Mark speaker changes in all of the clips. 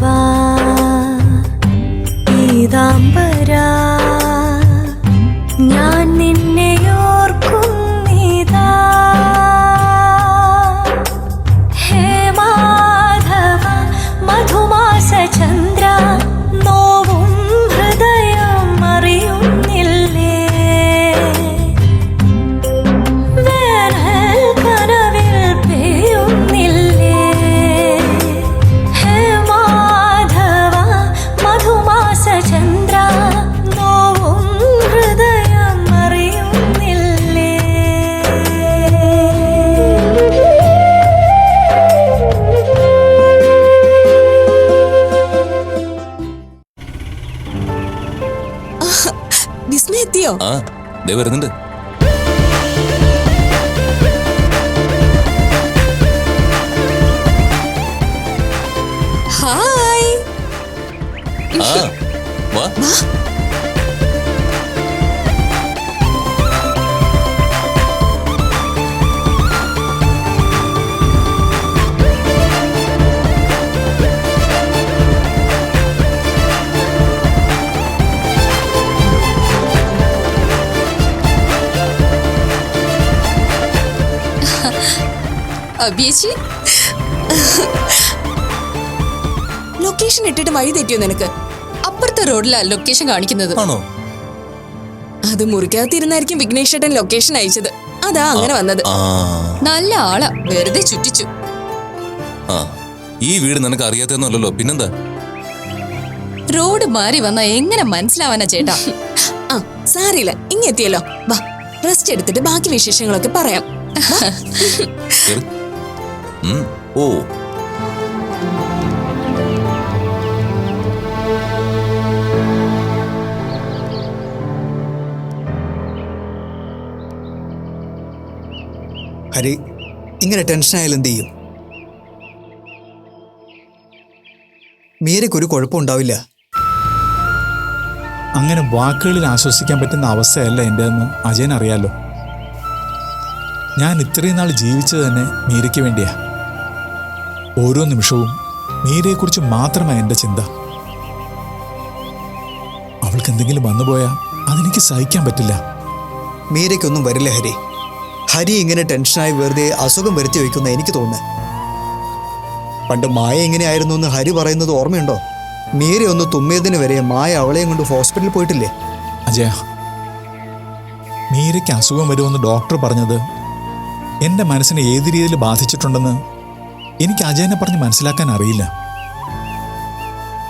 Speaker 1: Bye.
Speaker 2: അഭിയേച്ചി? Location ഇട്ടിട്ട് വഴി തെറ്റിയോ നിനക്ക്? അപ്പുറത്തെ റോഡിലാ ലൊക്കേഷൻ കാണിക്കുന്നത്.
Speaker 1: ആണോ?
Speaker 2: അത് മുറിക്കകത്തിരുന്നായിരിക്കും വിഘ്നേഷ് ഏട്ടൻ ലൊക്കേഷൻ അയച്ചത്. അതാ അങ്ങനെ വന്നത്. നല്ല ആളാ. വെറുതെ ചുറ്റിച്ചു.
Speaker 1: ആ ഈ വീട് നിനക്ക് അറിയാത്തെന്നല്ലോ പിന്നെന്താ?
Speaker 2: റോഡ് മാറി വന്ന എങ്ങനെ മനസ്സിലാവാനാ ചേട്ടാ? ആ സാരില്ല ഇങ്ങെത്തിയല്ലോ വാ റെസ്റ്റ് എടുത്തിട്ട് ബാക്കി വിശേഷങ്ങളൊക്കെ പറയാം.
Speaker 1: ഓ.
Speaker 3: ഹരി ഇങ്ങനെ ടെൻഷനായാലും എന്ത് ചെയ്യും? മീരയ്ക്കൊരു കുഴപ്പമുണ്ടാവില്ല
Speaker 4: അങ്ങനെ വാക്കുകളിൽ ആശ്വസിക്കാൻ പറ്റുന്ന അവസ്ഥയല്ല എന്റെതെന്ന് അജയൻ അറിയാലോ. ഞാൻ ഇത്രയും നാൾ ജീവിച്ചത് തന്നെ മീരയ്ക്ക് വേണ്ടിയാ. ഓരോ നിമിഷവും മീരയെക്കുറിച്ച് മാത്രമാണ് എന്റെ ചിന്ത. അവൾക്ക് എന്തെങ്കിലും വന്നുപോയാൽ അതെനിക്ക് സഹിക്കാൻ പറ്റില്ല.
Speaker 3: മീരയ്ക്കൊന്നും വരില്ല ഹരി. ഹരി ഇങ്ങനെ ടെൻഷനായി വെറുതെ അസുഖം വരുത്തി വയ്ക്കുന്ന എനിക്ക് തോന്നുന്നു. പണ്ട് മായ എങ്ങനെയായിരുന്നു എന്ന് ഹരി പറയുന്നത് ഓർമ്മയുണ്ടോ? മീര ഒന്ന് തുമ്മിയതിന് വരെ മായ അവളെയും കൊണ്ട് ഹോസ്പിറ്റലിൽ പോയിട്ടില്ലേ?
Speaker 4: അജയ മീരയ്ക്ക് അസുഖം വരുമെന്ന് ഡോക്ടർ പറഞ്ഞത് എന്റെ മനസ്സിനെ ഏത് രീതിയിൽ ബാധിച്ചിട്ടുണ്ടെന്ന് എനിക്ക് അജയനെ പറഞ്ഞ് മനസ്സിലാക്കാൻ അറിയില്ല.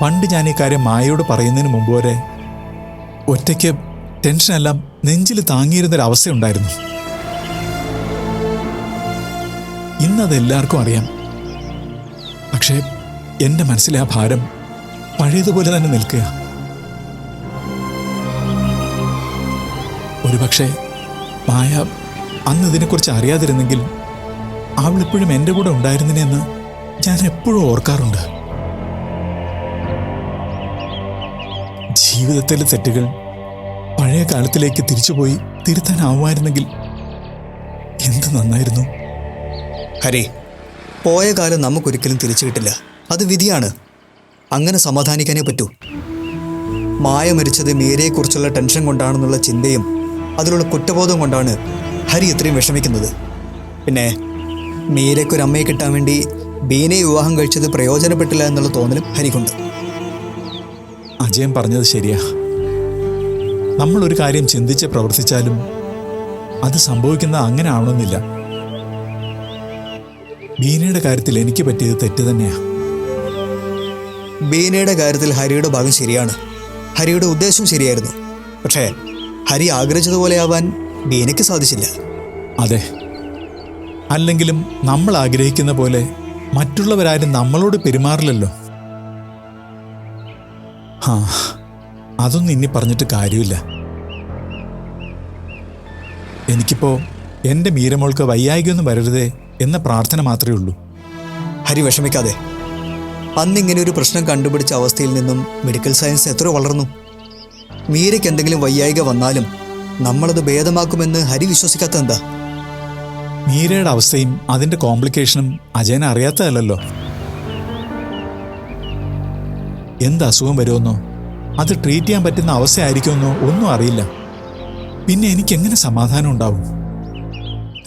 Speaker 4: പണ്ട് ഞാൻ ഈ കാര്യം മായയോട് പറയുന്നതിന് മുമ്പ് വരെ ഒറ്റയ്ക്ക് ടെൻഷനെല്ലാം നെഞ്ചിൽ താങ്ങിയിരുന്നൊരവസ്ഥയുണ്ടായിരുന്നു. ഇന്നത് എല്ലാവർക്കും അറിയാം. പക്ഷേ എന്റെ മനസ്സിലെ ആ ഭാരം പഴയതുപോലെ തന്നെ നിൽക്കുക. ഒരുപക്ഷെ മായ അന്ന് ഇതിനെക്കുറിച്ച് അറിയാതിരുന്നെങ്കിൽ അവൾ ഇപ്പോഴും എന്റെ കൂടെ ഉണ്ടായിരുന്നിനെന്ന് ഞാൻ എപ്പോഴും ഓർക്കാറുണ്ട്. ജീവിതത്തിലെ തെറ്റുകൾ പഴയ കാലത്തിലേക്ക് തിരിച്ചുപോയി തിരുത്താനാവുമായിരുന്നെങ്കിൽ എന്ത് നന്നായിരുന്നു.
Speaker 3: ഹരി പോയ കാലം നമുക്കൊരിക്കലും തിരിച്ചു കിട്ടില്ല. അത് വിധിയാണ്. അങ്ങനെ സമാധാനിക്കാനേ പറ്റൂ. മായ മരിച്ചത് മീരയെക്കുറിച്ചുള്ള ടെൻഷൻ കൊണ്ടാണെന്നുള്ള ചിന്തയും അതിലുള്ള കുറ്റബോധം കൊണ്ടാണ് ഹരി ഇത്രയും വിഷമിക്കുന്നത്. പിന്നെ മീരയ്ക്കൊരു അമ്മയെ കിട്ടാൻ വേണ്ടി ബീനയെ വിവാഹം കഴിച്ചത് പ്രയോജനപ്പെട്ടില്ല എന്നുള്ള തോന്നലും ഹരിക്കുണ്ട്.
Speaker 4: അജയൻ പറഞ്ഞത് ശരിയാ. നമ്മൾ ഒരു കാര്യം ചിന്തിച്ച് പ്രവർത്തിച്ചാലും അത് സംഭവിക്കുന്നത് അങ്ങനെ ആവണമെന്നില്ല. ബീനയുടെ കാര്യത്തിൽ എനിക്ക് പറ്റിയത് തെറ്റ് തന്നെയാ.
Speaker 3: ബീനയുടെ കാര്യത്തിൽ ഹരിയുടെ ഭാഗം ശരിയാണ്. ഹരിയുടെ ഉദ്ദേശം ശരിയായിരുന്നു. പക്ഷേ ഹരി ആഗ്രഹിച്ചതുപോലെ ആവാൻ ബീനയ്ക്ക് സാധിച്ചില്ല.
Speaker 4: അതെ. അല്ലെങ്കിലും നമ്മൾ ആഗ്രഹിക്കുന്ന പോലെ മറ്റുള്ളവരാരും നമ്മളോട് പെരുമാറില്ലല്ലോ. ആ അതൊന്നും ഇനി പറഞ്ഞിട്ട് കാര്യമില്ല. എനിക്കിപ്പോ എന്റെ മീരമോൾക്ക് വയ്യായികയൊന്നും വരരുതേ എന്ന പ്രാർത്ഥന മാത്രമേ ഉള്ളൂ.
Speaker 3: ഹരി വിഷമിക്കാതെ. അന്നിങ്ങനെ ഒരു പ്രശ്നം കണ്ടുപിടിച്ച അവസ്ഥയിൽ നിന്നും മെഡിക്കൽ സയൻസ് എത്ര വളർന്നു. മീരയ്ക്ക് എന്തെങ്കിലും വയ്യായിക വന്നാലും നമ്മളത് ഭേദമാക്കുമെന്ന് ഹരി വിശ്വസിക്കാത്ത എന്താ
Speaker 4: മീരയുടെ അവസ്ഥയും അതിന്റെ കോംപ്ലിക്കേഷനും അജയനെ അറിയാത്തതല്ലോ എന്ത് അസുഖം വരുമെന്നോ? അത് ട്രീറ്റ് ചെയ്യാൻ പറ്റുന്ന അവസ്ഥയായിരിക്കുമെന്നോ ഒന്നും അറിയില്ല. പിന്നെ എനിക്ക് എങ്ങനെ സമാധാനം ഉണ്ടാവും?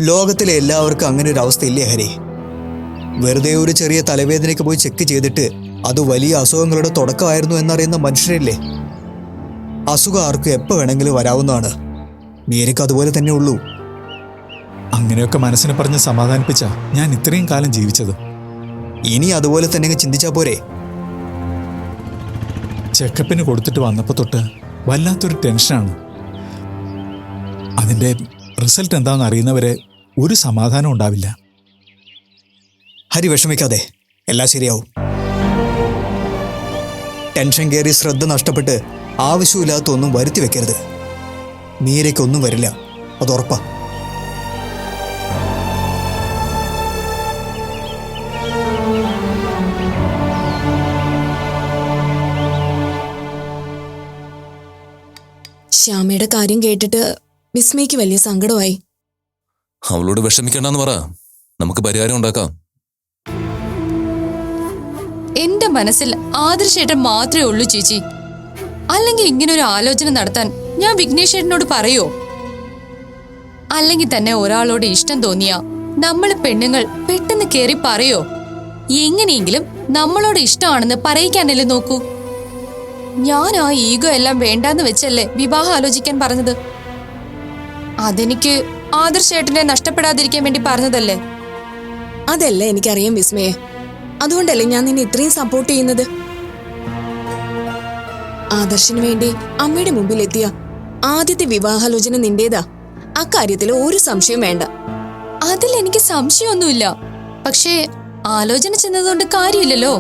Speaker 3: ലോകത്തിലെ എല്ലാവർക്കും അങ്ങനെ ഒരു അവസ്ഥ അവസ്ഥയില്ലേ ഹരി? വെറുതെ ഒരു ചെറിയ തലവേദനയ്ക്ക് പോയി ചെക്ക് ചെയ്തിട്ട് അത് വലിയ അസുഖങ്ങളുടെ തുടക്കമായിരുന്നു എന്നറിയുന്ന മനുഷ്യരില്ലേ? അസുഖം ആർക്കും എപ്പോൾ വേണമെങ്കിലും വരാവുന്നതാണ്. മീരയ്ക്ക് അതുപോലെ തന്നെ ഉള്ളൂ.
Speaker 4: അങ്ങനെയൊക്കെ മനസ്സിനെ പറഞ്ഞ് സമാധാനിപ്പിച്ച ഞാൻ ഇത്രയും കാലം ജീവിച്ചത്.
Speaker 3: ഇനി അതുപോലെ തന്നെ ചിന്തിച്ചാ പോരെ.
Speaker 4: ചെക്കപ്പിന് കൊടുത്തിട്ട് വന്നപ്പോൾ തൊട്ട് വല്ലാത്തൊരു ടെൻഷനാണ്. അതിന്റെ റിസൾട്ട് എന്താണെന്ന് അറിയുന്നവരെ ഒരു സമാധാനം ഉണ്ടാവില്ല.
Speaker 3: ഹരി വിഷമിക്കാതെ. എല്ലാം ശരിയാവും. ടെൻഷൻ കയറി ശ്രദ്ധ നഷ്ടപ്പെട്ട് ആവശ്യമില്ലാത്ത ഒന്നും വരുത്തി വെക്കരുത്. മീരയ്ക്കൊന്നും വരില്ല. അത് ഉറപ്പാ.
Speaker 2: ശ്യാമയുടെ കാര്യം കേട്ടിട്ട് വിസ്മയ്ക്ക് വലിയ സങ്കടമായി.
Speaker 1: അവളോട് വിഷമിക്കണ്ടെന്ന് പറ. നമുക്ക് പരിഹാരം ഉണ്ടാക്കാം.
Speaker 2: എന്റെ മനസ്സിൽ ആദർശേട്ടൻ മാത്രമേ ഉള്ളൂ ചേച്ചി. അല്ലെങ്കിൽ ഇങ്ങനെ ഒരു ആലോചന നടത്താൻ ഞാൻ വിഘ്നേഷേട്ടനോട് പറയോ? അല്ലെങ്കിൽ തന്നെ ഒരാളോട് ഇഷ്ടം തോന്നിയ നമ്മൾ പെണ്ണുങ്ങൾ പെട്ടെന്ന് കയറി പറയോ? എങ്ങനെയെങ്കിലും നമ്മളോട് ഇഷ്ടമാണെന്ന് പറയിക്കാനല്ലേ നോക്കൂ. ഞാൻ ആ ഈഗോ എല്ലാം വേണ്ടാന്ന് വെച്ചല്ലേ വിവാഹം ആലോചിക്കാൻ പറഞ്ഞത്? അതെനിക്ക് ആദർശേട്ടനെ നഷ്ടപ്പെടാതിരിക്കാൻ വേണ്ടി പറഞ്ഞതല്ലേ?
Speaker 5: അതല്ല എനിക്കറിയാം വിസ്മയെ. അതുകൊണ്ടല്ലേ ഞാൻ നിന്നെ ഇത്രയും സപ്പോർട്ട് ചെയ്യുന്നത്? ആദർശിന് വേണ്ടി അമ്മയുടെ മുമ്പിൽ എത്തിയ ആദ്യത്തെ വിവാഹാലോചന നിന്റേതാ. അക്കാര്യത്തിൽ ഒരു സംശയം വേണ്ട.
Speaker 2: അതിൽ എനിക്ക് സംശയമൊന്നുമില്ല. പക്ഷേ ആലോചന ചെന്നതുകൊണ്ട് കാര്യമില്ലല്ലോ.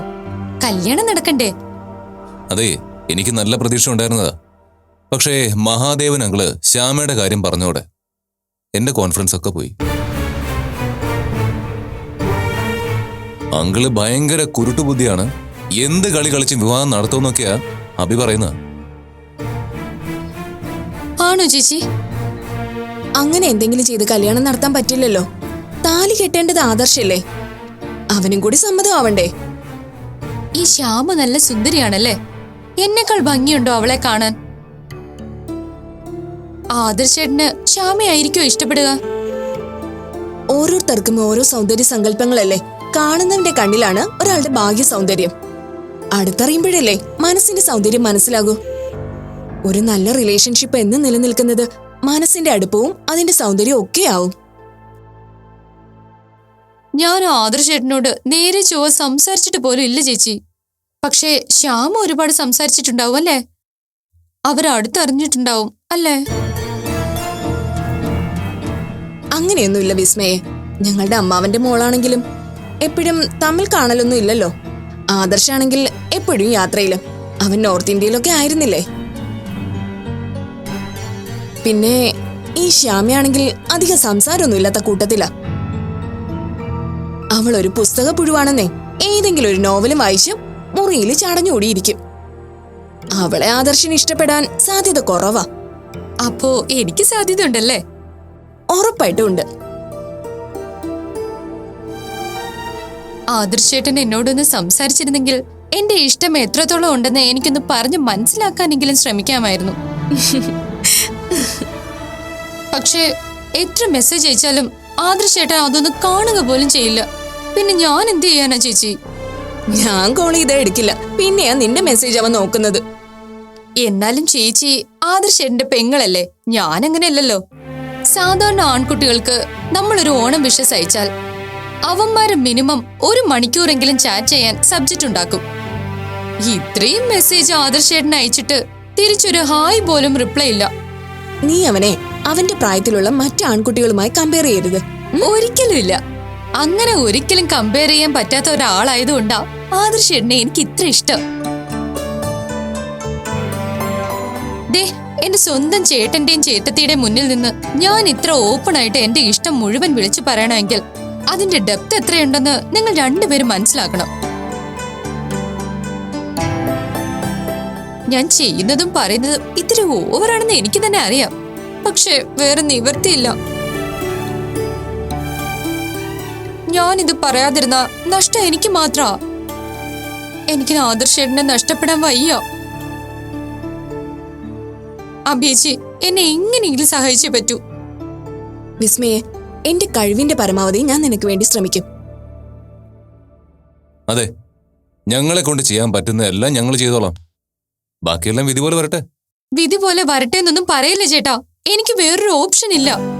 Speaker 2: കല്യാണം നടക്കണ്ടേ?
Speaker 1: അതെ എനിക്ക് നല്ല പ്രതീക്ഷ ഉണ്ടായിരുന്നതാ. പക്ഷേ മഹാദേവൻ അങ്കിൾ ശ്യാമയുടെ കാര്യം പറഞ്ഞോടെ. എന്റെ കോൺഫിഡൻസ് ഒക്കെ പോയി. അങ്കിൾ ഭയങ്കര കുരുട്ടുബുദ്ധിയാണ്. എന്ത് കളി കളിച്ച് വിവാഹം നടത്തുമെന്നൊക്കെയാ അഭി പറയുന്നത്.
Speaker 2: ആണോ ചേച്ചി?
Speaker 5: അങ്ങനെ എന്തെങ്കിലും ചെയ്ത് കല്യാണം നടത്താൻ പറ്റില്ലല്ലോ. താലി കെട്ടേണ്ടത് ആദർശല്ലേ? അവനും കൂടി സമ്മതമാവണ്ടേ?
Speaker 2: ഈ ശ്യാമ നല്ല സുന്ദരിയാണല്ലേ? എന്നെക്കാൾ ഭംഗിയുണ്ടോ അവളെ കാണാൻ? ആദർശേട്ടന് ശ്യാമയായിരിക്കോ ഇഷ്ടപ്പെടുക?
Speaker 5: ഓരോരുത്തർക്കും ഓരോ സൗന്ദര്യ സങ്കല്പങ്ങളല്ലേ. കാണുന്നവന്റെ കണ്ണിലാണ് ഒരാളുടെ ഭാഗ്യ സൗന്ദര്യം. അടുത്തറിയുമ്പോഴല്ലേ മനസ്സിന്റെ സൗന്ദര്യം മനസ്സിലാകൂ. ഒരു നല്ല റിലേഷൻഷിപ്പ് എന്ന് നിലനിൽക്കുന്നത് മനസ്സിന്റെ അടുപ്പവും അതിന്റെ സൗന്ദര്യവും ഒക്കെ ആവും
Speaker 2: ഞാൻ ആദർശേട്ടനോട് നേരെ ചൊവ്വ സംസാരിച്ചിട്ട് പോലും ഇല്ല ചേച്ചി. പക്ഷേ ശ്യാമ ഒരുപാട് സംസാരിച്ചിട്ടുണ്ടാവും അല്ലേ? അവരടുത്തറിഞ്ഞിട്ടുണ്ടാവും അല്ലേ?
Speaker 5: അങ്ങനെയൊന്നുമില്ല വിസ്മയെ. ഞങ്ങളുടെ അമ്മാവന്റെ മോളാണെങ്കിലും എപ്പോഴും തമ്മിൽ കാണലൊന്നും ഇല്ലല്ലോ. ആദർശാണെങ്കിൽ എപ്പോഴും യാത്രയിലും. അവൻ നോർത്ത് ഇന്ത്യയിലൊക്കെ ആയിരുന്നില്ലേ? പിന്നെ ഈ ശ്യാമയാണെങ്കിൽ അധികം സംസാരമൊന്നും ഇല്ലാത്ത കൂട്ടത്തിലാ. അവൾ ഒരു പുസ്തക പുഴുവാണെന്നേ ഏതെങ്കിലും ഒരു നോവലും വായിച്ച് മുറിയിൽ ചടഞ്ഞോടിയിരിക്കും. അവളെ ആദർശിന് ഇഷ്ടപ്പെടാൻ സാധ്യത കുറവാ.
Speaker 2: അപ്പോ എനിക്ക് സാധ്യത ഉണ്ടല്ലേ
Speaker 5: ഉറപ്പായിട്ടും ഉണ്ട്
Speaker 2: ആദർശേട്ടൻ എന്നോടൊന്ന് സംസാരിച്ചിരുന്നെങ്കിൽ എന്റെ ഇഷ്ടം എത്രത്തോളം ഉണ്ടെന്ന് എനിക്കൊന്ന് പറഞ്ഞ് മനസ്സിലാക്കാനെങ്കിലും ശ്രമിക്കാമായിരുന്നു. പക്ഷേ എത്ര മെസ്സേജ് അയച്ചാലും ആദർശേട്ടൻ അതൊന്ന് കാണുക പോലും ചെയ്യില്ല. പിന്നെ ഞാൻ എന്ത് ചെയ്യാനാ ചേച്ചി?
Speaker 5: ഞാൻ കോൾ ചെയ്താ എടുക്കില്ല. പിന്നെയാ നിന്റെ മെസ്സേജ് അവൻ നോക്കുന്നത്.
Speaker 2: എന്നാലും ചേച്ചി ആദർശേട്ടന്റെ പെങ്ങളല്ലേ? ഞാൻ അങ്ങനെയല്ലല്ലോ സാധാരണ ആൺകുട്ടികൾക്ക് നമ്മളൊരു ഓണം വിഷസ് അയച്ചാൽ അവന്മാര് മിനിമം ഒരു മണിക്കൂറെങ്കിലും ചാറ്റ് ചെയ്യാൻ സബ്ജക്റ്റ് ഉണ്ടാക്കും. ഇത്രയും മെസ്സേജ് ആദർശേട്ടൻ അയച്ചിട്ട് തിരിച്ചൊരു ഹായ് പോലും റിപ്ലൈ ഇല്ല.
Speaker 5: നീ അവനെ അവന്റെ പ്രായത്തിലുള്ള മറ്റു ആൺകുട്ടികളുമായി കമ്പയർ ചെയ്യരുത്.
Speaker 2: ഒരിക്കലും ഇല്ല. അങ്ങനെ ഒരിക്കലും കമ്പയർ ചെയ്യാൻ പറ്റാത്ത ഒരാളായതുകൊണ്ടാ ആദർശേട്ടനെ എനിക്ക് ഇത്ര ഇഷ്ടം. ദേ എന്റെ സ്വന്തം ചേട്ടന്റെയും ചേട്ടത്തിയുടെയും മുന്നിൽ നിന്ന് ഞാൻ ഇത്ര ഓപ്പൺ ആയിട്ട് എന്റെ ഇഷ്ടം മുഴുവൻ വിളിച്ചു പറയണമെങ്കിൽ അതിന്റെ ഡെപ്ത് എത്രയുണ്ടെന്ന് നിങ്ങൾ രണ്ടുപേരും മനസ്സിലാക്കണം. ഞാൻ ചെയ്യുന്നതും പറയുന്നതും ഇത്തിരി ഓവറാണെന്ന് എനിക്ക് തന്നെ അറിയാം. പക്ഷെ വേറെ നിവർത്തിയില്ല. ഞാനിത് പറയാതിരുന്ന നഷ്ടം എനിക്ക് മാത്രാ. എനിക്ക് ആദർശേട്ടനെ നഷ്ടപ്പെടാൻ വയ്യ. അഭിയേച്ചി എന്നെ എങ്ങനെയെങ്കിലും സഹായിച്ചേ പറ്റൂ.
Speaker 5: വിസ്മയെ എന്റെ കഴിവിന്റെ പരമാവധി ഞാൻ നിനക്ക് വേണ്ടി ശ്രമിക്കും.
Speaker 1: അതെ ഞങ്ങളെ കൊണ്ട് ചെയ്യാൻ പറ്റുന്ന എല്ലാം ഞങ്ങൾ ചെയ്തോളാം. ബാക്കിയെല്ലാം വിധി പോലെ വരട്ടെ.
Speaker 2: വിധി പോലെ വരട്ടെ എന്നൊന്നും പറയില്ല ചേട്ടാ. എനിക്ക് വേറൊരു ഓപ്ഷൻ ഇല്ല.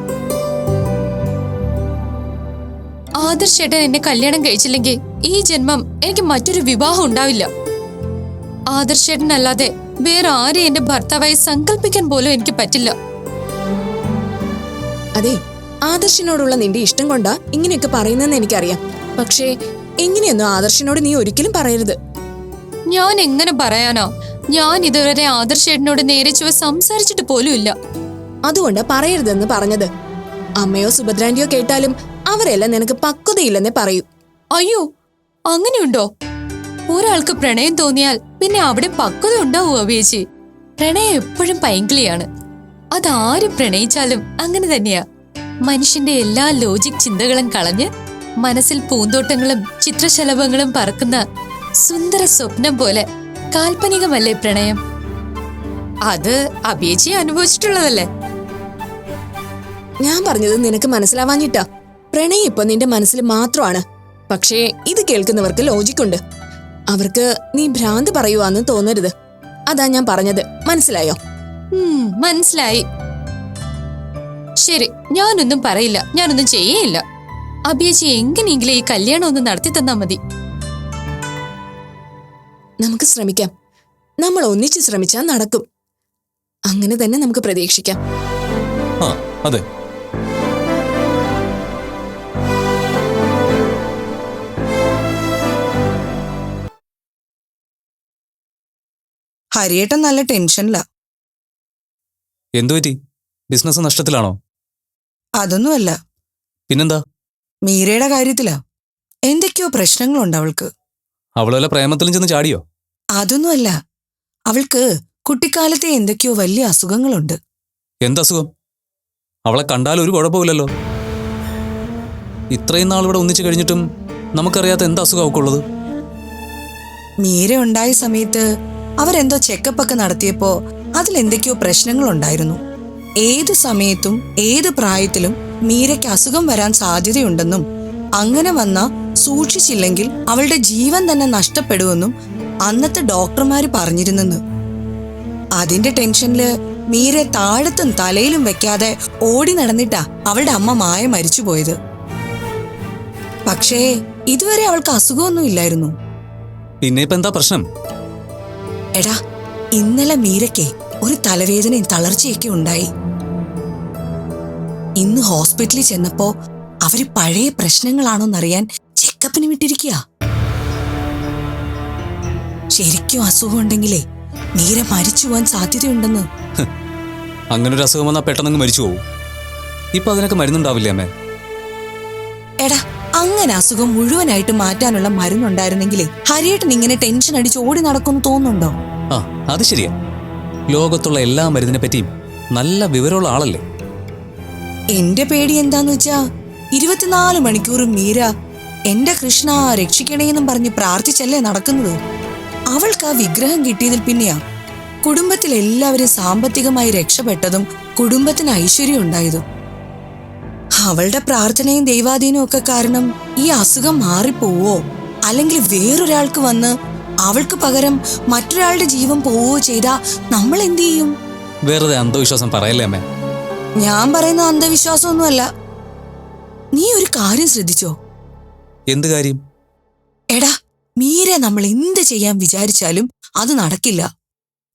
Speaker 2: ആദർശ് ചേട്ടൻ എന്നെ കല്യാണം കഴിച്ചില്ലെങ്കിൽ ഈ ജന്മം എനിക്ക് മറ്റൊരു വിവാഹം ഉണ്ടാവില്ല. ആദർശ് ചേട്ടൻ അല്ലാതെ വേറെ ആരെ എന്റെ ഭർത്താവായി സങ്കല്പിക്കാൻ പോലും എനിക്ക് പറ്റില്ല.
Speaker 5: അതെ ആദർശിനോടുള്ള നിന്റെ ഇഷ്ടം കൊണ്ടാ ഇങ്ങനെയൊക്കെ പറയുന്നതെന്ന് എനിക്കറിയാം. പക്ഷേ എങ്ങനെയൊന്നും ആദർശിനോട് നീ ഒരിക്കലും പറയരുത്.
Speaker 2: ഞാൻ എങ്ങനെ പറയാനാ? ഞാൻ ഇതുവരെ ആദർശേട്ടനോട് നേരെ ചുവ സംസാരിച്ചിട്ട് പോലും ഇല്ല
Speaker 5: അതുകൊണ്ടാ പറയരുതെന്ന് പറഞ്ഞത്. അമ്മയോ സുഭദ്രാന്റിയോ കേട്ടാലും അവരെല്ലാം നിനക്ക് പക്വതയില്ലെന്നേ പറയൂ.
Speaker 2: അയ്യോ അങ്ങനെയുണ്ടോ? ഒരാൾക്ക് പ്രണയം തോന്നിയാൽ പിന്നെ അവിടെ പക്വത ഉണ്ടാവുക ചേച്ചി പ്രണയം എപ്പോഴും പൈങ്കിളിയാണ്. അതാരും പ്രണയിച്ചാലും അങ്ങനെ തന്നെയാ. മനുഷ്യന്റെ എല്ലാ ലോജിക് ചിന്തകളും കളഞ്ഞ് മനസ്സിൽ പൂന്തോട്ടങ്ങളും ചിത്രശലഭങ്ങളും പറക്കുന്ന സുന്ദര സ്വപ്നം പോലെ കാൽപ്പനികമല്ലേ പ്രണയം? അത് അഭിയേച്ചി അനുഭവിച്ചിട്ടുള്ളതല്ലേ?
Speaker 5: ഞാൻ പറഞ്ഞത് നിനക്ക് മനസ്സിലാവാഞ്ഞിട്ടാ. പ്രണയം ഇപ്പൊ നിന്റെ മനസ്സിൽ മാത്രമാണ്. പക്ഷേ ഇത് കേൾക്കുന്നവർക്ക് ലോജിക്കുണ്ട്. അവർക്ക് നീ ഭ്രാന്ത് പറയുവാന്ന് തോന്നരുത്. അതാ ഞാൻ പറഞ്ഞത്. മനസ്സിലായോ?
Speaker 2: മനസ്സിലായി. ശരി ഞാനൊന്നും പറയില്ല. ഞാനൊന്നും ചെയ്യേയില്ല. അഭിയച്ചി എങ്ങനെയെങ്കിലും ഈ കല്യാണം ഒന്ന് നടത്തി തന്നാ മതി.
Speaker 5: നമുക്ക് ശ്രമിക്കാം. നമ്മൾ ഒന്നിച്ച് ശ്രമിച്ചാൽ നടക്കും. അങ്ങനെ തന്നെ നമുക്ക് പ്രതീക്ഷിക്കാം.
Speaker 1: ആ അതെ.
Speaker 6: ഹരിയേട്ടൻ നല്ല ടെൻഷനില.
Speaker 7: എന്തു പറ്റി? ബിസിനസ് നഷ്ടത്തിലാണോ?
Speaker 6: അതൊന്നുമല്ല.
Speaker 7: പിന്നെന്താ?
Speaker 6: മീരയുടെ കാര്യത്തിലാ. എന്തൊക്കെയോ പ്രശ്നങ്ങളുണ്ട് അവൾക്ക്.
Speaker 7: അവളെ പ്രേമത്തിലും ചെന്ന് ചാടിയോ?
Speaker 6: അതൊന്നുമല്ല. അവൾക്ക് കുട്ടിക്കാലത്തെ എന്തൊക്കെയോ വലിയ അസുഖങ്ങളുണ്ട്.
Speaker 7: എന്തസുഖം? അവളെ കണ്ടാൽ ഒരു കുഴപ്പമില്ലല്ലോ. ഇത്രയും നാൾ ഇവിടെ ഒന്നിച്ചു കഴിഞ്ഞിട്ടും നമുക്കറിയാത്ത എന്താ അസുഖം അവൾക്കുള്ളത്?
Speaker 6: മീര ഉണ്ടായ സമയത്ത് അവരെന്തോ ചെക്കപ്പ് ഒക്കെ നടത്തിയപ്പോ അതിൽ എന്തൊക്കെയോ പ്രശ്നങ്ങളുണ്ടായിരുന്നു. ഏത് സമയത്തും ഏത് പ്രായത്തിലും മീരയ്ക്ക് അസുഖം വരാൻ സാധ്യതയുണ്ടെന്നും അങ്ങനെ വന്ന സൂക്ഷിച്ചില്ലെങ്കിൽ അവളുടെ ജീവൻ തന്നെ നഷ്ടപ്പെടുമെന്നും അന്നത്തെ ഡോക്ടർമാര് പറഞ്ഞിരുന്നെന്ന്. അതിന്റെ ടെൻഷനിൽ മീരെ താഴത്തും തലയിലും വെക്കാതെ ഓടി നടന്നിട്ടാ അവളുടെ അമ്മ മായ മരിച്ചുപോയത്. പക്ഷേ ഇതുവരെ അവൾക്ക് അസുഖമൊന്നും ഇല്ലായിരുന്നു.
Speaker 7: പിന്നെ ഇപ്പൊ എന്താ പ്രശ്നം?
Speaker 6: എടാ ഇന്നലെ മീരയ്ക്ക് ഒരു തലവേദനയും തളർച്ചയൊക്കെ ഉണ്ടായി. ഇന്ന് ഹോസ്പിറ്റലിൽ ചെന്നപ്പോ അവർ പഴയ പ്രശ്നങ്ങളാണോന്നറിയാൻ ചെക്കപ്പിന് വിട്ടിരിക്കുക ശരിക്കും അസുഖമുണ്ടെങ്കിലേ മീര മരിച്ചു പോവാൻ സാധ്യതയുണ്ടെന്ന്.
Speaker 7: അങ്ങനെ ഒരു അസുഖം വന്നാൽ പെട്ടെന്ന് മരിച്ചു പോകും ഇപ്പൊ അതിനൊക്കെ മരുന്നുണ്ടാവില്ലേ അമ്മേ?
Speaker 6: എടാ അങ്ങനെ അസുഖം മുഴുവനായിട്ട് മാറ്റാനുള്ള മരുന്നുണ്ടായിരുന്നെങ്കിലേ ഹരിയേട്ടൻ ഇങ്ങനെ ടെൻഷൻ അടിച്ച് ഓടി നടക്കുമെന്ന് തോന്നുന്നുണ്ടോ?
Speaker 7: ആ അത് ശരിയാ. ലോകത്തുള്ള എല്ലാ മരുന്നിനെ പറ്റിയും നല്ല വിവരമുള്ള ആളല്ലേ?
Speaker 6: എന്റെ പേടി എന്താന്ന് വെച്ചാ ഇരുപത്തിനാല് മണിക്കൂറും മീര എന്റെ കൃഷ്ണ രക്ഷിക്കണേന്നും പറഞ്ഞ് പ്രാർത്ഥിച്ചല്ലേ നടക്കുന്നത്? അവൾക്ക് ആ വിഗ്രഹം കിട്ടിയതിൽ പിന്നെയാ കുടുംബത്തിൽ എല്ലാവരും സാമ്പത്തികമായി രക്ഷപ്പെട്ടതും കുടുംബത്തിന് ഐശ്വര്യം ഉണ്ടായതും. അവളുടെ പ്രാർത്ഥനയും ദൈവാധീനവും ഒക്കെ കാരണം ഈ അസുഖം മാറിപ്പോവോ? അല്ലെങ്കിൽ വേറൊരാൾക്ക് വന്ന് അവൾക്ക് പകരം മറ്റൊരാളുടെ ജീവൻ പോവുകയോ ചെയ്താ നമ്മൾ എന്തു ചെയ്യും?
Speaker 7: വെറുതെ അന്ധവിശ്വാസം പറയല്ലേ അമ്മേ?
Speaker 6: ഞാൻ പറയുന്ന അന്ധവിശ്വാസമൊന്നുമല്ല. നീ ഒരു കാര്യം ശ്രദ്ധിച്ചോ?
Speaker 7: എന്ത് കാര്യം?
Speaker 6: എടാ മീരെ നമ്മൾ എന്ത് ചെയ്യാൻ വിചാരിച്ചാലും അത് നടക്കില്ല.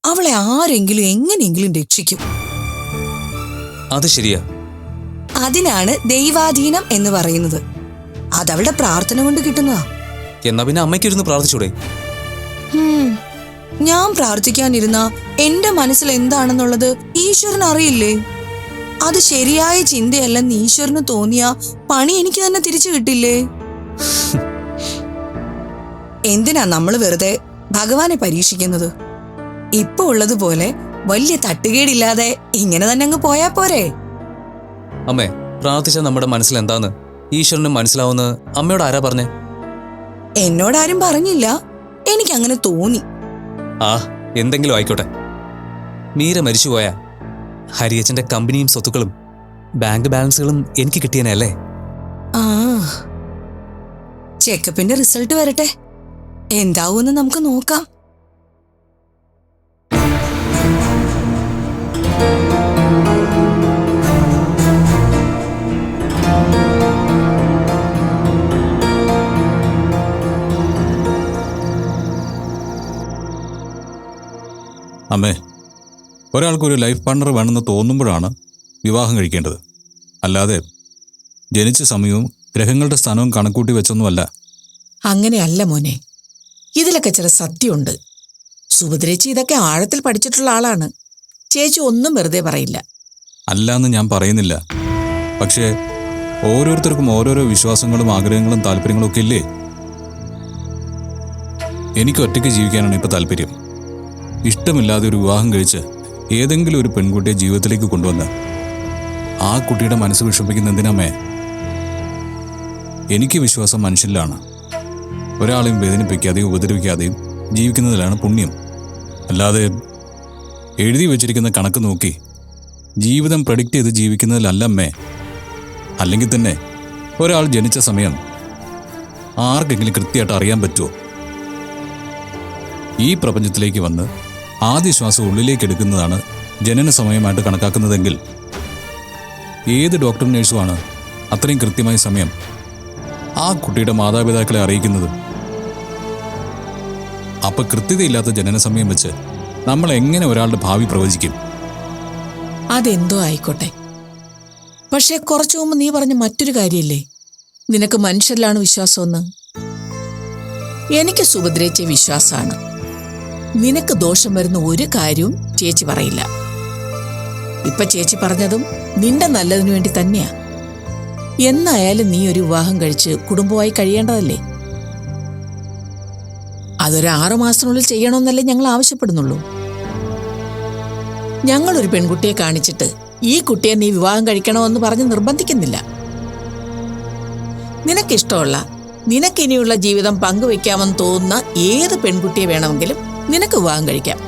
Speaker 6: അവളെ ആരെങ്കിലും എങ്ങനെയെങ്കിലും രക്ഷിക്കും.
Speaker 7: അത് ശരിയാ.
Speaker 6: അതിനാണ് ദൈവാധീനം എന്ന് പറയുന്നത്. അതവളുടെ പ്രാർത്ഥന കൊണ്ട് കിട്ടുന്നതാ.
Speaker 7: എന്നാ പിന്നെ അമ്മയ്ക്കിരുന്ന് പ്രാർത്ഥിച്ചൂടെ.
Speaker 6: ഞാൻ പ്രാർത്ഥിക്കാനിരുന്ന എന്റെ മനസ്സിൽ എന്താണെന്നുള്ളത് ഈശ്വരൻ അറിയില്ലേ? അത് ശരിയായ ചിന്തയല്ലെന്ന് ഈശ്വരന് തോന്നിയ പണി എനിക്ക് തന്നെ തിരിച്ചു കിട്ടില്ലേ? എന്തിനാ നമ്മൾ വെറുതെ ഭഗവാനെ പരീക്ഷിക്കുന്നത്? ഇപ്പൊ ഉള്ളതുപോലെ വലിയ തട്ടുകേടില്ലാതെ ഇങ്ങനെ തന്നെ അങ്ങ് പോയാ പോരെ?
Speaker 7: അമ്മേ പ്രാർത്ഥിച്ച നമ്മുടെ മനസ്സിൽ എന്താന്ന്? ഈശ്വരന് മനസ്സിലാവുന്ന അമ്മയോട് ആരാ പറഞ്ഞേ?
Speaker 6: എന്നോടാരും പറഞ്ഞില്ല. എനിക്ക് അങ്ങനെ തോന്നി.
Speaker 7: ആ എന്തെങ്കിലും ആയിക്കോട്ടെ. മീര മരിച്ചുപോയ ഹരിയച്ചന്റെ കമ്പനിയും സ്വത്തുക്കളും ബാങ്ക് ബാലൻസുകളും എനിക്ക് കിട്ടിയനല്ലേ
Speaker 6: ആ. ചെക്കപ്പിന്റെ റിസൾട്ട് വരട്ടെ. എന്താവൂന്ന് നമുക്ക് നോക്കാം.
Speaker 8: അമ്മേ ഒരാൾക്കൊരു ലൈഫ് പാർട്ണർ വേണമെന്ന് തോന്നുമ്പോഴാണ് വിവാഹം കഴിക്കേണ്ടത്. അല്ലാതെ ജനിച്ച സമയവും ഗ്രഹങ്ങളുടെ സ്ഥാനവും കണക്കൂട്ടി വെച്ചൊന്നുമല്ല.
Speaker 9: അങ്ങനെയല്ല മോനെ. ഇതിലൊക്കെ ചില സത്യമുണ്ട്. സുഭദ്രേച്ചി ഇതൊക്കെ ആഴത്തിൽ പഠിച്ചിട്ടുള്ള ആളാണ്. ചേച്ചി ഒന്നും വെറുതെ പറയില്ല.
Speaker 8: അല്ലാന്ന് ഞാൻ പറയുന്നില്ല. പക്ഷേ ഓരോരുത്തർക്കും ഓരോരോ വിശ്വാസങ്ങളും ആഗ്രഹങ്ങളും താല്പര്യങ്ങളും ഒക്കെ ഇല്ലേ? എനിക്ക് ഒറ്റയ്ക്ക് ജീവിക്കാനാണ് ഇപ്പൊ താല്പര്യം. ഇഷ്ടമില്ലാതെ ഒരു വിവാഹം കഴിച്ച് ഏതെങ്കിലും ഒരു പെൺകുട്ടിയെ ജീവിതത്തിലേക്ക് കൊണ്ടുവന്ന് ആ കുട്ടിയുടെ മനസ്സ് വിഷമിക്കുന്ന എന്തിനമ്മേ എനിക്ക് വിശ്വാസം മനുഷ്യരിലാണ് ഒരാളെയും വേദനിപ്പിക്കാതെയും ഉപദ്രവിക്കാതെയും ജീവിക്കുന്നതിലാണ് പുണ്യം. അല്ലാതെ എഴുതി വച്ചിരിക്കുന്ന കണക്ക് നോക്കി ജീവിതം പ്രഡിക്റ്റ് ചെയ്ത് ജീവിക്കുന്നതിലല്ലമ്മേ അല്ലെങ്കിൽ തന്നെ ഒരാൾ ജനിച്ച സമയം ആർക്കെങ്കിലും കൃത്യമായിട്ട് അറിയാൻ പറ്റുമോ? ഈ പ്രപഞ്ചത്തിലേക്ക് വന്ന് ആദ്യ ശ്വാസം ഉള്ളിലേക്ക് എടുക്കുന്നതാണ് ജനന സമയമായിട്ട് കണക്കാക്കുന്നതെങ്കിൽ ഏത് ഡോക്ടർ നേഴ്സുമാണ് അത്രയും കൃത്യമായ സമയം ആ കുട്ടിയുടെ മാതാപിതാക്കളെ അറിയിക്കുന്നത്? അപ്പൊ കൃത്യതയില്ലാത്ത ജനന സമയം വെച്ച് നമ്മൾ എങ്ങനെ ഒരാളുടെ ഭാവി പ്രവചിക്കും?
Speaker 9: അതെന്തോ ആയിക്കോട്ടെ. പക്ഷേ കുറച്ചു മുമ്പ് നീ പറഞ്ഞ മറ്റൊരു കാര്യമില്ലേ നിനക്ക് മനുഷ്യരിലാണ് വിശ്വാസമെന്ന്? എനിക്ക് സുഭദ്രേച്ചെ വിശ്വാസമാണ്. നിനക്ക് ദോഷം വരുന്ന ഒരു കാര്യവും ചേച്ചി പറയില്ല. ഇപ്പൊ ചേച്ചി പറഞ്ഞതും നിന്റെ നല്ലതിനു വേണ്ടി തന്നെയാ. എന്നായാലും നീ ഒരു വിവാഹം കഴിച്ച് കുടുംബമായി കഴിയേണ്ടതല്ലേ? അതൊരു ആറു മാസത്തിനുള്ളിൽ ചെയ്യണമെന്നല്ലേ ഞങ്ങൾ ആവശ്യപ്പെടുന്നുള്ളൂ. ഞങ്ങളൊരു പെൺകുട്ടിയെ കാണിച്ചിട്ട് ഈ കുട്ടിയെ നീ വിവാഹം കഴിക്കണമെന്ന് പറഞ്ഞ് നിർബന്ധിക്കുന്നില്ല. നിനക്കിഷ്ടമുള്ള നിനക്കിനിയുള്ള ജീവിതം പങ്കുവെക്കാമെന്ന് തോന്നുന്ന ഏത് പെൺകുട്ടിയെ വേണമെങ്കിലും നിനക്ക് വിവാഹം കഴിക്കാം.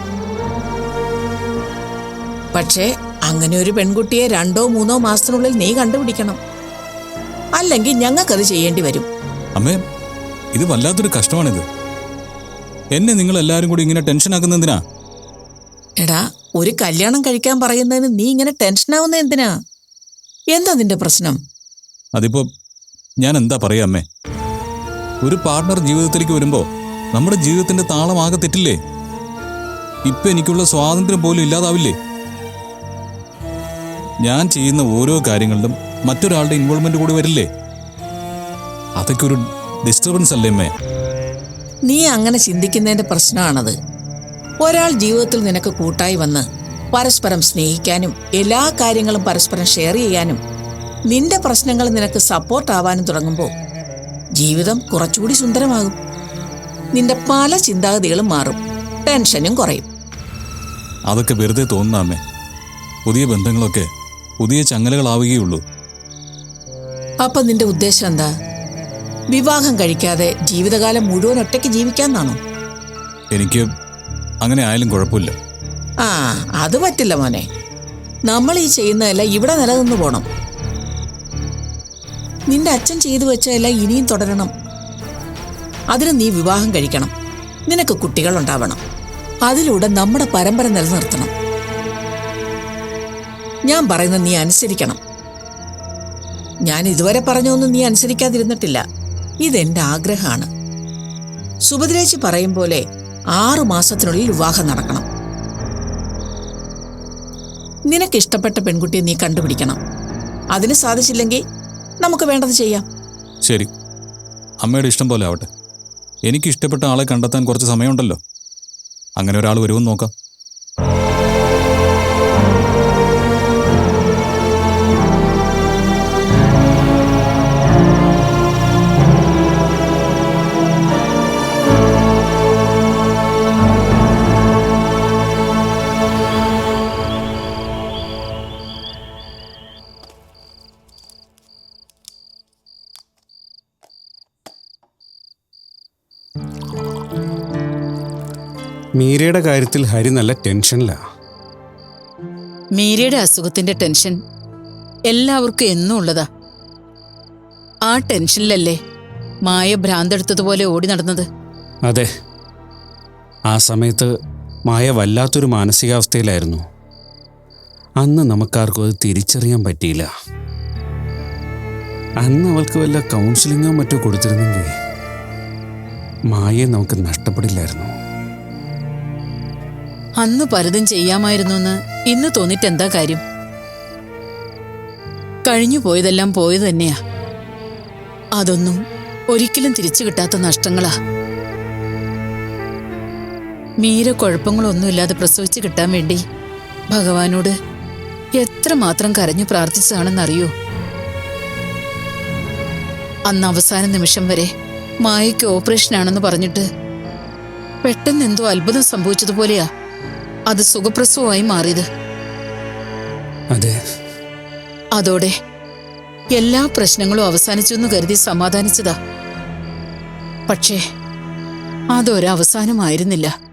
Speaker 9: പക്ഷേ അങ്ങനെ ഒരു പെൺകുട്ടിയെ രണ്ടോ മൂന്നോ മാസത്തിനുള്ളിൽ നീ കണ്ടുപിടിക്കണം. അല്ലെങ്കിൽ ഞങ്ങൾക്കത് ചെയ്യേണ്ടി വരും.
Speaker 8: അമ്മേ ഇത് വല്ലാത്തൊരു കഷ്ടമാണിത്. എന്നെ നിങ്ങൾ എല്ലാവരും കൂടി ഇങ്ങനെ ടെൻഷൻ ആക്കുന്നതിനാ
Speaker 9: എടാ ഒരു കല്യാണം കഴിക്കാൻ പറയുന്നതിന് നീ ഇങ്ങനെ ടെൻഷൻ ആവുന്ന എന്തിനാ? എന്താ നിന്റെ പ്രശ്നം?
Speaker 8: അതിപ്പോ ഞാൻ എന്താ പറയാ അമ്മേ? ഒരു പാർട്ണർ ജീവിതത്തിലേക്ക് വരുമ്പോ നമ്മുടെ ജീവിതത്തിന്റെ താളം ആകെ തെറ്റില്ലേ? ഇപ്പൊ എനിക്കുള്ള സ്വാതന്ത്ര്യം പോലും ഇല്ലാതാവില്ലേ? ഞാൻ ചെയ്യുന്ന ഓരോ കാര്യങ്ങളിലും മറ്റൊരാളുടെ ഇൻവോൾവ്മെന്റ് കൂടി വരില്ലേ? അതൊക്കെ ഒരു ഡിസ്റ്റർബൻസ് അല്ലേ
Speaker 9: നീ അങ്ങനെ ചിന്തിക്കുന്നതിന്റെ പ്രശ്നമാണത്. ഒരാൾ ജീവിതത്തിൽ നിനക്ക് കൂട്ടായി വന്ന് പരസ്പരം സ്നേഹിക്കാനും എല്ലാ കാര്യങ്ങളും പരസ്പരം ഷെയർ ചെയ്യാനും നിന്റെ പ്രശ്നങ്ങൾ നിനക്ക് സപ്പോർട്ട് ആവാനും തുടങ്ങുമ്പോൾ ജീവിതം കുറച്ചുകൂടി സുന്ദരമാകും. നിന്റെ പല ചിന്താഗതികളും മാറും. ടെൻഷനും കുറയും.
Speaker 8: അതൊക്കെ വെറുതെ തോന്നുന്ന അമ്മേ. പുതിയ ബന്ധങ്ങളൊക്കെ പുതിയ ചങ്ങലകളാവുകയുള്ളൂ.
Speaker 9: അപ്പൊ നിന്റെ ഉദ്ദേശം എന്താ? വിവാഹം കഴിക്കാതെ ജീവിതകാലം മുഴുവൻ ഒറ്റയ്ക്ക് ജീവിക്കാന്നാണോ?
Speaker 8: എനിക്ക് അങ്ങനെ ആയാലും കുഴപ്പമില്ല.
Speaker 9: ആ അത് പറ്റില്ല മോനെ. നമ്മൾ ഈ ചെയ്യുന്നതെല്ലാം ഇവിടെ നിലനിന്ന് പോണം. നിന്റെ അച്ഛൻ ചെയ്തു വെച്ചതെല്ലാം ഇനിയും തുടരണം. അതിന് നീ വിവാഹം കഴിക്കണം. നിനക്ക് കുട്ടികൾ ഉണ്ടാവണം അതിലൂടെ നമ്മുടെ പരമ്പര നിലനിർത്തണം. ഞാൻ പറയുന്നത് നീ അനുസരിക്കണം. ഞാൻ ഇതുവരെ പറഞ്ഞൊന്നും നീ അനുസരിക്കാതിരുന്നിട്ടില്ല. ഇതെന്റെ ആഗ്രഹമാണ്. സുഭദ്രേച്ചി പറയും പോലെ ആറു മാസത്തിനുള്ളിൽ വിവാഹം നടക്കണം. നിനക്ക് ഇഷ്ടപ്പെട്ട പെൺകുട്ടിയെ നീ കണ്ടുപിടിക്കണം. അതിന് സാധിച്ചില്ലെങ്കിൽ നമുക്ക് വേണ്ടത് ചെയ്യാം.
Speaker 8: ശരി. അമ്മയുടെ ഇഷ്ടം പോലെ ആവട്ടെ. എനിക്ക് ഇഷ്ടപ്പെട്ട ആളെ കണ്ടെത്താൻ കുറച്ച് സമയമുണ്ടല്ലോ. അങ്ങനെ ഒരാൾ വരുമെന്ന് നോക്കാം.
Speaker 10: മീരയുടെ കാര്യത്തിൽ ഹരി നല്ല ടെൻഷനിലാ.
Speaker 11: മീരയുടെ അസുഖത്തിന്റെ ടെൻഷൻ എല്ലാവർക്കും എന്നും ഉള്ളതാ. ആ ടെൻഷനിലല്ലേ മായ ഭ്രാന്തെടുത്തതുപോലെ ഓടി നടന്നത്?
Speaker 10: അതെ. ആ സമയത്ത് മായ വല്ലാത്തൊരു മാനസികാവസ്ഥയിലായിരുന്നു. അന്ന് നമുക്കാർക്കും അത് തിരിച്ചറിയാൻ പറ്റിയില്ല. അന്ന് അവൾക്ക് വല്ല കൗൺസിലിങ്ങോ മറ്റോ കൊടുത്തിരുന്നെങ്കിൽ മായയെ നമുക്ക് നഷ്ടപ്പെടില്ലായിരുന്നു.
Speaker 11: അന്ന് പലതും ചെയ്യാമായിരുന്നു എന്ന് ഇന്ന് തോന്നിട്ട് എന്താ കാര്യം? കഴിഞ്ഞു പോയതെല്ലാം പോയത് തന്നെയാ. അതൊന്നും ഒരിക്കലും തിരിച്ചു കിട്ടാത്ത നഷ്ടങ്ങളാ. മീര കുഴപ്പങ്ങളൊന്നുമില്ലാതെ പ്രസവിച്ചു കിട്ടാൻ വേണ്ടി ഭഗവാനോട് എത്ര മാത്രം കരഞ്ഞു പ്രാർത്ഥിച്ചതാണെന്നറിയോ? അന്ന് അവസാന നിമിഷം വരെ മായയ്ക്ക് ഓപ്പറേഷനാണെന്ന് പറഞ്ഞിട്ട് പെട്ടെന്ന് എന്തോ അത്ഭുതം സംഭവിച്ചതുപോലെയാ. അത് സുഖപ്രസവമായി മാറിയത്.
Speaker 10: അതെ.
Speaker 11: അതോടെ എല്ലാ പ്രശ്നങ്ങളും അവസാനിച്ചു എന്ന് കരുതി സമാധാനിച്ചതാ. പക്ഷേ അതൊരവസാനമായിരുന്നില്ല.